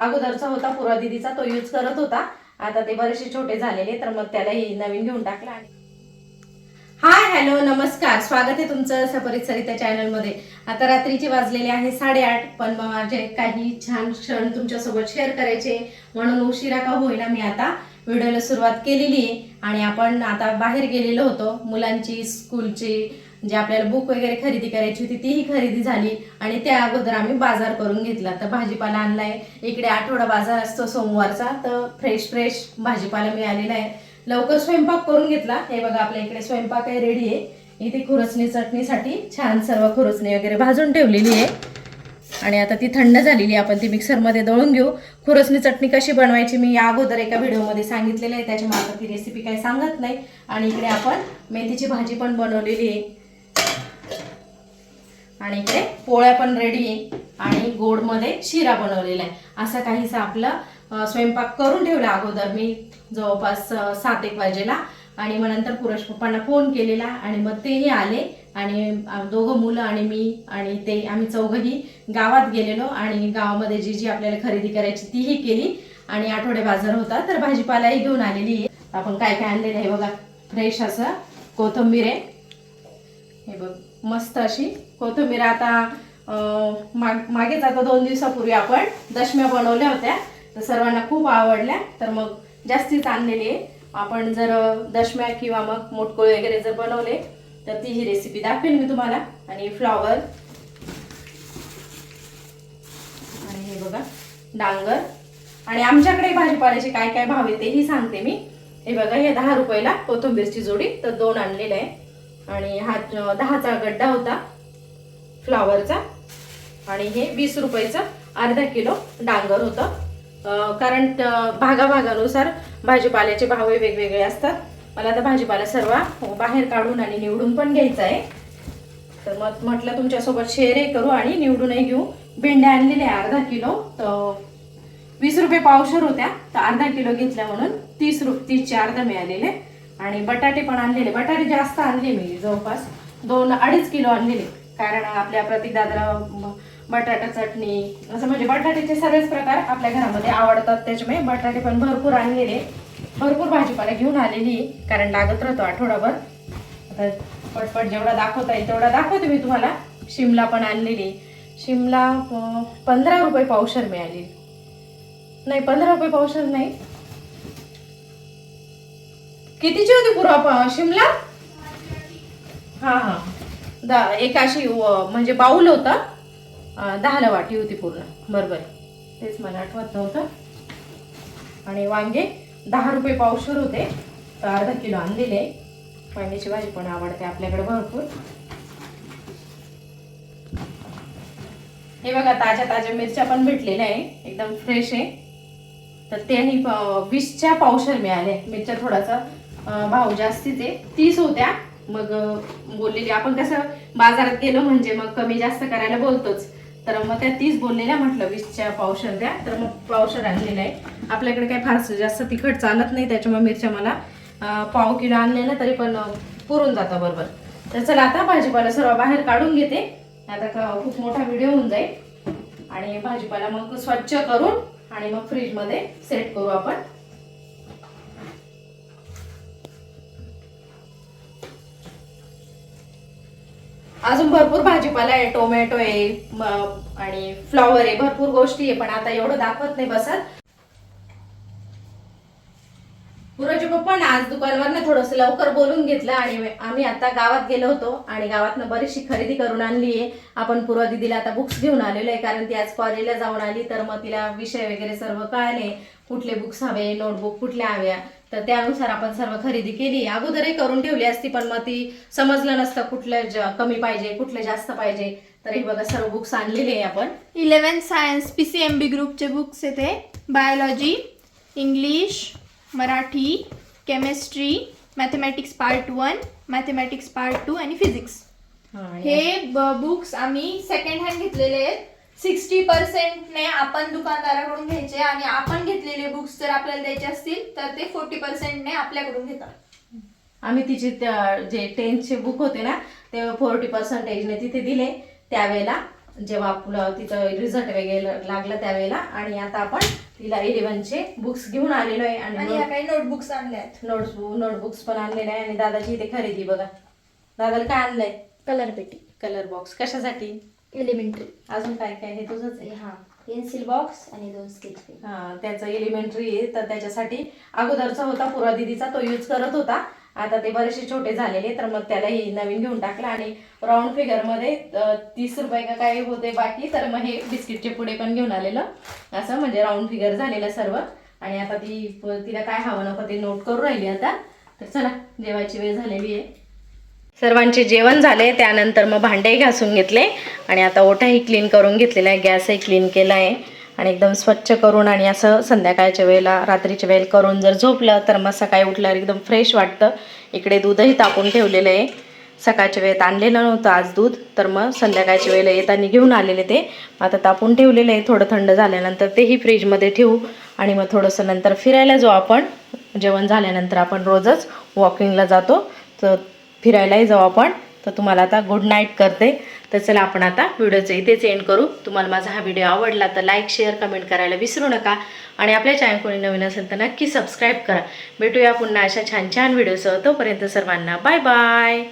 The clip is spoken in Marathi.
अगोदरचा होता पुरा दिदीचा तो यूज करत होता. आता ते बरेचसे छोटे झालेले तर मग त्यालाही नवीन घेऊन टाकला आणि हाय हॅलो नमस्कार. स्वागत आहे तुमचं सपरित सरिता चॅनलमध्ये. आता रात्रीचे वाजलेले आहे साडेआठ पण मग माझे काही छान क्षण तुमच्यासोबत शेअर करायचे. म्हणून उशिरा का होईना मी आता व्हिडिओला सुरुवात केलेली आहे. आणि आपण आता बाहेर गेलेलो होतो मुलांची स्कूलची जे आपल्याला बुक वगैरे खरेदी करायची होती तीही खरेदी झाली. आणि त्या अगोदर आम्ही बाजार करून घेतला. तर भाजीपाला आणलाय. इकडे आठवडा बाजार असतो सोमवारचा. तर फ्रेश फ्रेश भाजीपाला मिळालेला आहे. लवकर स्वयंपाक करून घेतला. हे बघा आपल्या इकडे स्वयंपाक आहे रेडी आहे. इथे खुरसणी चटणीसाठी छान सर्व खुरसणी वगैरे भाजून ठेवलेली आहे. आणि आता ती थंड झालेली आहे. आपण ती मिक्सरमध्ये दळून घेऊ. खुरसणी चटणी कशी बनवायची मी या अगोदर एका व्हिडिओमध्ये सांगितलेलं आहे. त्याच्यामुळे आता ती रेसिपी काही सांगत नाही. आणि इकडे आपण मेथीची भाजी पण बनवलेली आहे. आणि इकडे पोळ्या पण रेडी आहे. आणि गोडमध्ये शिरा बनवलेला आहे. असं काहीसा आपलं स्वयंपाक करून ठेवला अगोदर मी जवळपास सात एक वाजेला. आणि मग नंतर पुरुष पप्पांना फोन केलेला आणि मग तेही आले. आणि दोघं मुलं आणि मी आणि ते आम्ही चौघही गावात गेलेलो. आणि गावामध्ये जी जी आपल्याला खरेदी करायची तीही केली. आणि आठवडे बाजार होता तर भाजीपालाही घेऊन आलेली आहे. आपण काय काय आणलेलं आहे बघा. फ्रेश असं कोथिंबीर आहे. हे बघ मस्त अशी कोथिंबीर आता माग मागेच आता दोन दिवसापूर्वी आपण. दशम्या बनवल्या होत्या. तर सर्वांना खूप आवडल्या. तर मग जास्तीच आणलेली आहे. आपण जर दशम्या किंवा मग मोटकोळे वगैरे जर बनवले तर ती ही रेसिपी दाखवेन मी तुम्हाला. आणि फ्लॉवर आणि हे बघा डांगर. आणि आमच्याकडे भाजीपाल्याचे काय काय भाव आहे तेही सांगते मी. हे बघा हे दहा रुपयाला कोथिंबीरची जोडी. तर दोन आणलेलं आहे. आणि हा दहाचा गड्डा होता फ्लॉवरचा आणि हे वीस रुपयाचं अर्धा किलो डांगर होतं. कारण भागाभागानुसार भाजीपाल्याचे भावही वेगवेगळे असतात. मला आता भाजीपाला सर्व बाहेर काढून आणि निवडून पण घ्यायचा आहे. तर मग म्हटलं तुमच्यासोबत शेअरही करू आणि निवडूनही घेऊ. भेंड्या आणलेल्या अर्धा किलो तर वीस रुपये पावशर होत्या. तर अर्धा किलो घेतल्या म्हणून तीस रुप तीसचे अर्धा मिळालेले. आणि बटाटे पण आणलेले. बटाटे जास्त आणले मी जवळपास. दोन अडीच किलो आणलेले. कारण आपल्या प्रतिदादाला बटाटा चटणी असं म्हणजे बटाट्याचे सगळेच प्रकार आपल्या घरामध्ये आवडतात. त्याच्यामुळे बटाटे पण भरपूर आणलेले. भरपूर भाजीपाला घेऊन आलेली कारण लागत राहतो आठवडाभर. आता पटपट जेवढा दाखवता येईल तेवढा दाखवते मी तुम्हाला. शिमला पण आणलेली. शिमला पंधरा रुपये पावशर मिळाली. नाही पंधरा रुपये पावशर नाही. कितीची होती पुरा शिमला? हा हा. दा एक अशी म्हणजे बाऊल होता. दहाला वाटी होती पूर्ण. बरोबर. तेच मला आठवत नव्हतं. आणि वांगे दहा रुपये पावशर होते. तर अर्धा किलो आणलेले. वांग्याची भाजी पण आवडते आपल्याकडे भरपूर. हे बघा ताज्या ताज्या मिरच्या पण भेटलेल्या आहे. एकदम फ्रेश आहे. तर त्यांनी वीसच्या पावशर मिळाले मिरच्या थोडासा भाव जास्तीचे. तीस होत्या. मग बोललेली आपण कसं बाजारात गेलो म्हणजे मग कमी जास्त करायला बोलतोच. तर मग त्या तीस बोललेल्या म्हटलं वीसच्या पावशर द्या. तर मग पावशर आणलेलं आहे. आपल्याकडे काही फारसं जास्त तिखट चालत नाही त्याच्यामुळे मिरच्या मला पाव किलो आणले ना तरी पण पुरून जातं बरोबर. तर चला आता भाजीपाला सर्व बाहेर काढून घेते. आता खूप मोठा व्हिडिओ होऊन जाईल. आणि भाजीपाला मग स्वच्छ करून आणि मग फ्रीजमध्ये सेट करू आपण. अजून भरपूर भाजीपाला आहे टोमॅटो आहे आणि फ्लॉवर आहे भरपूर गोष्टी आहे पण आता एवढं दाखवत नाही बसत. पुराचे पप्पा ना आज दुकानवर थोडस लवकर बोलून घेतलं आणि आम्ही आता गावात गेलो होतो आणि गावातनं बरीचशी खरेदी करून आणली आहे. आपण पूर्व दिदीला आता बुक्स घेऊन आलेलो आहे कारण ती आज कॉलेजला जाऊन आली तर मग तिला विषय वगैरे सर्व कळाले. कुठले बुक्स हवे नोटबुक कुठल्या हव्या? तर त्यानुसार आपण सर्व खरेदी केली. अगोदरही करून ठेवली असती पण मग ती समजलं नसतं कुठलं ज- कमी पाहिजे कुठले जास्त पाहिजे. तर हे बघा सर्व बुक्स आणलेले आहे आपण. Eleven science P C M B ग्रुपचे बुक्स येते biology English Marathi chemistry mathematics part one mathematics part two आणि फिजिक्स हा, हे बुक्स आम्ही सेकंड हँड घेतलेले आहेत. सिक्स्टी पर्सेंटने आपण दुकानदाराकडून घ्यायचे आणि आपण घेतलेले बुक्स जर आपल्याला द्यायचे असतील तर ते फोर्टी पर्सेंटने आपल्याकडून घेतात. आम्ही तिचे त्या- जे टेन्थचे बुक होते ना ते फोर्टी पर्सेंटेजने तिथे दिले. त्यावेळेला जेव्हा आपलं तिचं रिझल्ट वगैरे लागलं त्यावेळेला आणि आता आपण तिला इलेव्हनचे बुक्स घेऊन आलेलो आहे. आणि आणि ह्या काही नोटबुक्स आणल्या आहेत. नोट्स नोटबुक्स पण आणलेले आहे. आणि दादाची इथे खरेदी बघा. दादाला काय आणलंय? कलर पेटी. कलर बॉक्स कशासाठी? एलिमेंटरी अजून काय काय हे तुझंच आहे. हा पेन्सिल बॉक्स आणि दोन स्केच पेन हा त्याचं एलिमेंटरी आहे तर त्याच्यासाठी अगोदरचा होता पुरा दिदीचा तो यूज करत होता. आता ते बरेचसे छोटे झालेले तर मग त्याला ही नवीन घेऊन टाकलं आणि राऊंड फिगरमध्ये तीस रुपये का काय होते बाकी तर मग हे बिस्किटचे पुढे पण घेऊन आलेलं. असं म्हणजे राऊंड फिगर झालेलं सर्व. आणि आता ती तिला काय हवं नको ते नोट करून राहिली आता. तर चला जेवायची वेळ झालेली आहे. सर्वांचे जेवण झाले त्यानंतर मग भांडे घासून घेतले आणि आता ओठाही क्लीन करून घेतलेला आहे गॅसही क्लीन केला आहे आणि एकदम स्वच्छ करून आणि असं संध्याकाळच्या वेळेला रात्रीच्या वेळेला करून जर झोपलं तर मग सकाळी उठल्यावर एकदम फ्रेश वाटतं. इकडे दूधही तापून ठेवलेलं आहे. सकाळच्या वेळेत आणलेलं नव्हतं आज दूध तर मग संध्याकाळच्या वेळेला येताना घेऊन आलेले ते. आता तापून ठेवलेलं आहे थोडं थंड झाल्यानंतर तेही फ्रीजमध्ये ठेवू आणि मग थोडंसं नंतर फिरायला जाऊ आपण. जेवण झाल्यानंतर आपण रोजच वॉकिंगला जातो. तर फिरायलाही जाऊ आपण. तर तुम्हाला आता गुड नाईट करते. तर चला आपण आता व्हिडिओचं इथेच एंड करू. तुम्हाला माझा हा व्हिडिओ आवडला तर लाईक शेअर कमेंट करायला विसरू नका. आणि आपल्या चॅनल कोणी नवीन असेल तर नक्की सबस्क्राईब करा. भेटूया पुन्हा अशा छान छान व्हिडिओसह तोपर्यंत सर्वांना बाय बाय